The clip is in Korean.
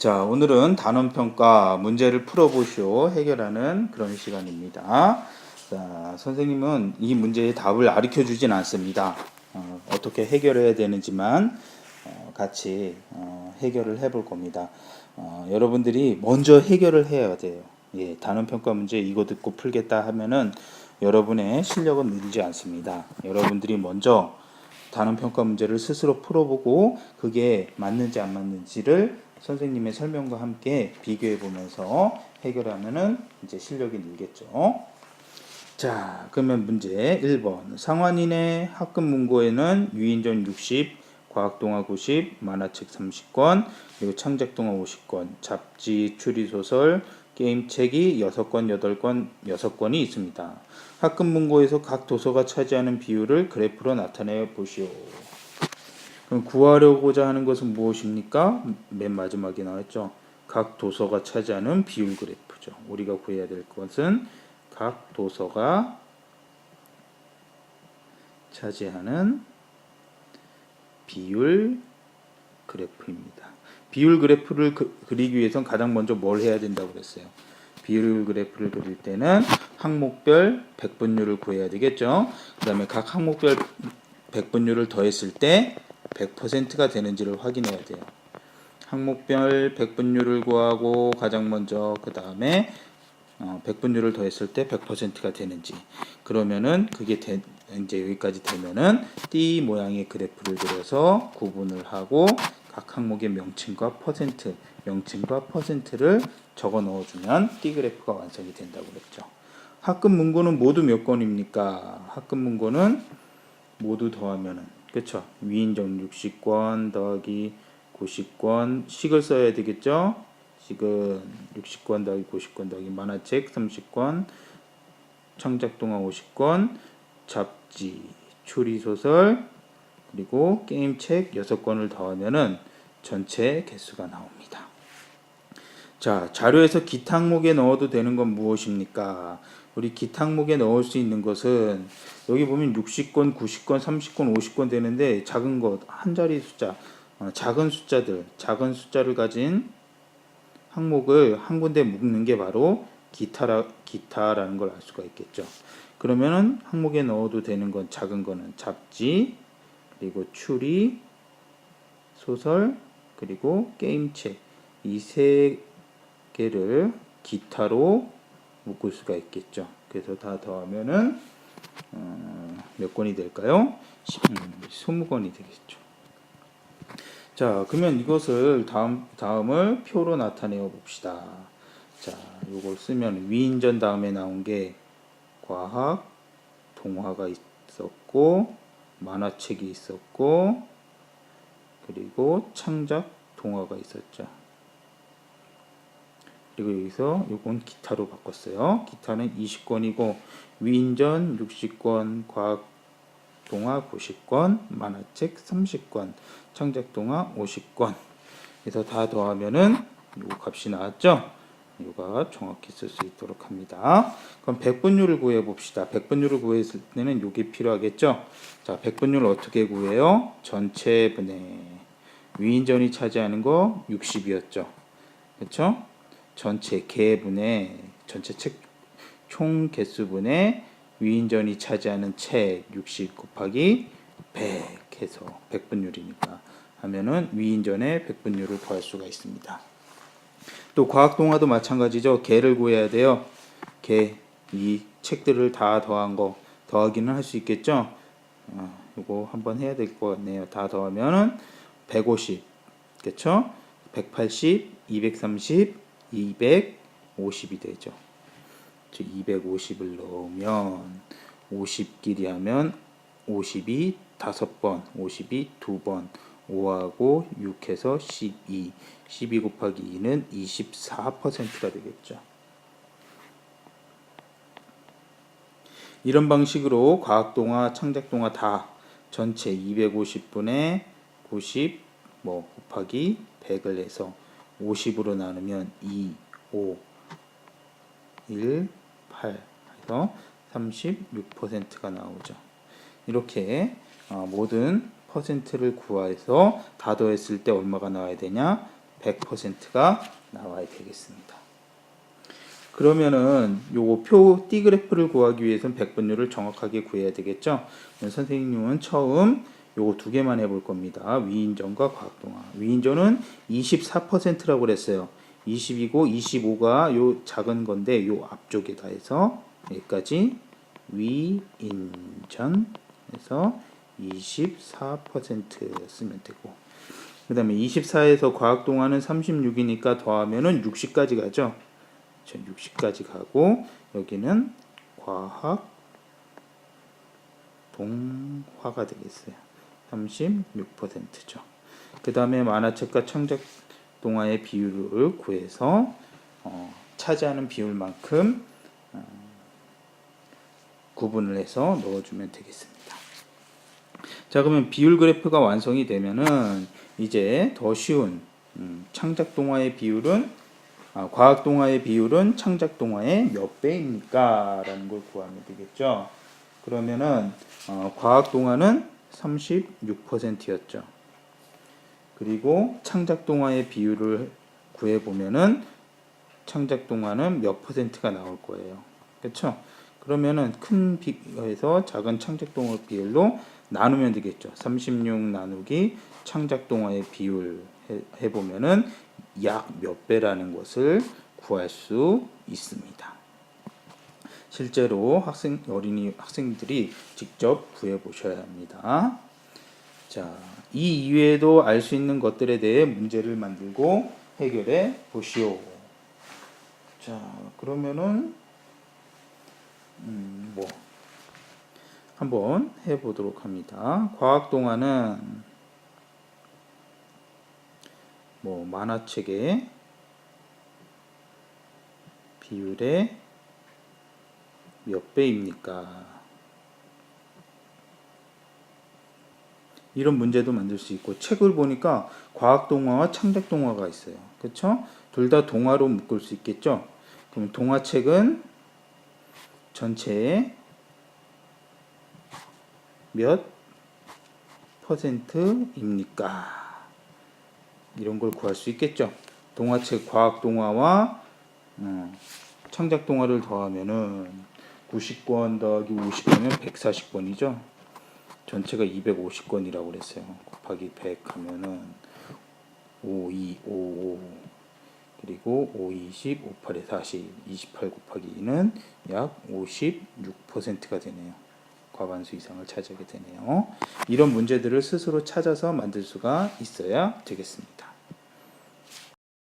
자, 오늘은 단원평가 문제를 풀어보시오 해결하는 그런 시간입니다. 자, 선생님은 이 문제의 답을 가르쳐 주진 않습니다. 어, 떻게 해결해야 되는지만 어, 같이 어, 해결을 해볼 겁니다. 어, 여러분들이 먼저 해결을 해야 돼요. 예, 단원평가 문제 이거 듣고 풀겠다 하면은 여러분의 실력은 늘지 않습니다. 여러분들이 먼저 단원평가 문제를 스스로 풀어보고 그게 맞는지 안 맞는지를 선생님의 설명과 함께 비교해 보면서 해결하면은 이제 실력이 늘겠죠. 자, 그러면 문제 1번. 상환인의 학급 문고에는 유인전 60, 과학동화 90, 만화책 30권, 그리고 창작동화 50권, 잡지, 추리소설, 게임책이 6권, 8권, 6권이 있습니다. 학급 문고에서 각 도서가 차지하는 비율을 그래프로 나타내 보시오. 그럼 구하려고자 하는 것은 무엇입니까? 맨 마지막에 나왔죠. 각 도서가 차지하는 비율 그래프죠. 우리가 구해야 될 것은 각 도서가 차지하는 비율 그래프입니다. 비율 그래프를 그, 그리기 위해선 가장 먼저 뭘 해야 된다고 그랬어요. 비율 그래프를 그릴 때는 항목별 백분율을 구해야 되겠죠. 그 다음에 각 항목별 백분율을 더했을 때 100%가 되는지를 확인해야 돼요. 항목별 백분율을 구하고 가장 먼저 그 다음에 어, 백분율을 더했을 때 100%가 되는지 그러면은 그게 되, 이제 여기까지 되면은 띠 모양의 그래프를 그려서 구분을 하고 각 항목의 명칭과 퍼센트 명칭과 퍼센트를 적어 넣어주면 띠 그래프가 완성이 된다고 그랬죠. 학급 문고는 모두 몇 권입니까? 학급 문고는 모두 더하면은 그쵸? 위인정 60권 더하기 90권. 식을 써야 되겠죠? 식은 60권 더하기 90권 더하기 만화책 30권. 창작동화 50권. 잡지 추리소설. 그리고 게임책 6권을 더하면은 전체 개수가 나옵니다. 자, 자료에서 기타 항목에 넣어도 되는 건 무엇입니까? 우리 기타 항목에 넣을 수 있는 것은 여기 보면 60권, 90권, 30권, 50권 되는데 작은 것, 한 자리 숫자, 어, 작은 숫자들, 작은 숫자를 가진 항목을 한 군데 묶는 게 바로 기타라, 기타라는 걸 알 수가 있겠죠. 그러면은 항목에 넣어도 되는 건 작은 거는 잡지, 그리고 추리, 소설, 그리고 게임책 이세 개를 기타로 묶을 수가 있겠죠. 그래서 다 더하면은 어, 몇 권이 될까요? 음, 20권이 되겠죠. 자, 그러면 이것을 다음 다음을 표로 나타내어 봅시다. 자, 이걸 쓰면 위인전 다음에 나온 게 과학, 동화가 있었고 만화책이 있었고 그리고 창작 동화가 있었죠. 그리고 여기서 요건 기타로 바꿨어요. 기타는 20권이고 위인전 60권, 과학 동화 90권, 만화책 30권, 창작 동화 50권. 그래서 다 더하면은 요 값이 나왔죠? 요가 정확히 쓸 수 있도록 합니다. 그럼 백분율을 구해 봅시다. 백분율을 구했을 때는 요게 필요하겠죠? 자, 백분율 어떻게 구해요? 전체 분의 위인전이 차지하는 거 60이었죠. 그렇죠? 전체 개분의 전체 책 총 개수분의 위인전이 차지하는 책 60 곱하기 100 해서 100분율이니까 하면은 위인전의 100분율을 구할 수가 있습니다. 또 과학 동화도 마찬가지죠. 개를 구해야 돼요. 개 이 책들을 다 더한 거 더하기는 할 수 있겠죠. 어, 이거 한번 해야 될 것 같네요. 다 더하면은 150, 그렇죠? 180, 230, 250이 되죠. 250을 넣으면 50끼리 하면 50이 5번, 50이 2번, 5하고 6해서 12, 12 곱하기 2는 24%가 되겠죠. 이런 방식으로 과학동화, 창작동화 다 전체 250분의 90, 뭐 곱하기 100을 해서 50으로 나누면 2, 5, 1, 8 해서 36%가 나오죠. 이렇게 어, 모든 퍼센트를 구해서 다 더했을 때 얼마가 나와야 되냐? 100%가 나와야 되겠습니다. 그러면은 요거 표 D 그래프를 구하기 위해서는 백분율을 정확하게 구해야 되겠죠. 선생님은 처음 요거 두 개만 해볼 겁니다. 위인전과 과학동화. 위인전은 24%라고 그랬어요. 20이고 25가 요 작은 건데 요 앞쪽에다 해서 여기까지 위인전에서 24% 쓰면 되고 그 다음에 24에서 과학동화는 36이니까 더하면은 60까지 가죠. 60까지 가고 여기는 과학 동화가 되겠어요. 36%죠. 그 다음에 만화책과 창작 동화의 비율을 구해서 어, 차지하는 비율만큼 어, 구분을 해서 넣어주면 되겠습니다. 자 그러면 비율 그래프가 완성이 되면은 이제 더 쉬운 음, 창작 동화의 비율은 아, 과학 동화의 비율은 창작 동화의 몇 배입니까? 라는 걸 구하면 되겠죠. 그러면은 어, 과학 동화는 36%였죠. 그리고 창작 동화의 비율을 구해 보면은 창작 동화는 몇 퍼센트가 나올 거예요. 그렇죠? 그러면은 큰 비에서 작은 창작 동화 비율로 나누면 되겠죠. 36 나누기 창작 동화의 비율 해, 해 보면은 약 몇 배라는 것을 구할 수 있습니다. 실제로 학생 어린이 학생들이 직접 구해 보셔야 합니다. 자, 이 이외에도 알 수 있는 것들에 대해 문제를 만들고 해결해 보시오. 자, 그러면은 음, 뭐 한번 해 보도록 합니다. 과학 동화는 뭐 만화책의 비율의 몇 배입니까? 이런 문제도 만들 수 있고 책을 보니까 과학 동화와 창작 동화가 있어요. 그렇죠? 둘 다 동화로 묶을 수 있겠죠? 그럼 동화책은 전체의 몇 퍼센트입니까? 이런 걸 구할 수 있겠죠. 동화책 과학 동화와 어, 창작 동화를 더하면은 90권 더하기 50권은 140권이죠. 전체가 250권이라고 그랬어요. 곱하기 100 하면은 5, 2, 5, 5 그리고 5, 20, 5, 8에 40, 28 곱하기 2는 약 56%가 되네요. 과반수 이상을 차지하게 되네요. 이런 문제들을 스스로 찾아서 만들 수가 있어야 되겠습니다.